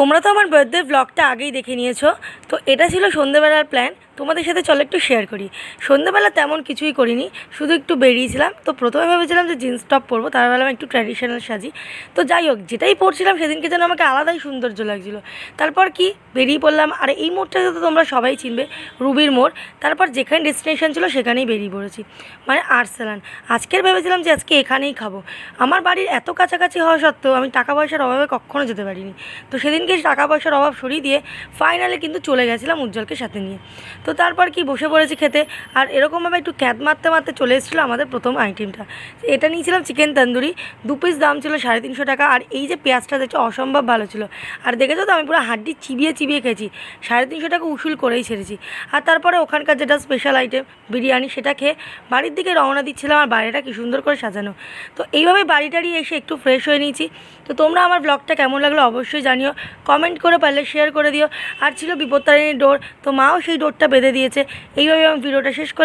তোমরা তো আমার বার্থডে ব্লগটা আগেই দেখে নিয়েছো। তো এটা ছিল সন্ধেবেলার প্ল্যান তোমাদের সাথে চলো একটু শেয়ার করি। সন্ধ্যেবেলা তেমন কিছুই করিনি, শুধু একটু বেরিয়েছিলাম। তো প্রথমে ভেবেছিলাম যে জিন্স টপ পরবো, তার ভাবলাম একটু ট্র্যাডিশনাল সাজি। তো যাই হোক, যেটাই পরছিলাম সেদিনকে যেন আমাকে আলাদাই সৌন্দর্য লাগছিল। তারপর কি? বেরিয়ে পড়লাম, আর এই মোড়টাতে তো তোমরা সবাই চিনবে, রুবির মোড়। তারপর যেখানে ডেস্টিনেশন ছিল সেখানেই বেরিয়ে পড়েছি মানে আর্সেলান। আজকের ভেবেছিলাম যে আজকে এখানেই খাব। আমার বাড়ির এত কাছাকাছি হওয়া সত্ত্বেও আমি টাকা পয়সার অভাবে কখনো যেতে পারিনি। তো সেদিনকে টাকা পয়সার অভাব সরিয়ে দিয়ে ফাইনালি কিন্তু চলে গেছিলাম উজ্জ্বলকে সাথে নিয়ে। তো তারপর কি বসে পড়েছি খেতে? আর এরকমভাবে একটু ক্যাত মারতে মারতে চলে এসেছিল আমাদের প্রথম আইটেমটা এটা নিয়েছিলাম চিকেন তন্দুরি দু পিস দাম ছিল সাড়ে তিনশো টাকা, আর এই যে পেঁয়াজটা দেখছ অসম্ভব ভালো ছিল। আর দেখেছ তো আমি পুরো হাড্ডি চিবিয়ে চিবিয়ে খেয়েছি। সাড়ে তিনশো টাকা উসুল করেই ছেড়েছি। আর তারপরে ওখানকার যেটা স্পেশাল আইটেম বিরিয়ানি, সেটা খেয়ে বাড়ির দিকে রওনা দিচ্ছিলাম, আর বাড়িটা কি সুন্দর করে সাজানো। তো এইভাবে বাড়ি টাড়ি এসে একটু ফ্রেশ হয়ে নিয়েছি। তো তোমরা আমার ব্লগটা কেমন লাগল অবশ্যই জানিও। কমেন্ট করে পারলে শেয়ার করে দিও। আর ছিল বিপত্তারিণীর ডোর, তো মাও সেই ডোরটা বেঁধে দিয়েছে। এইভাবে আমি ভিডিওটা শেষ করলাম।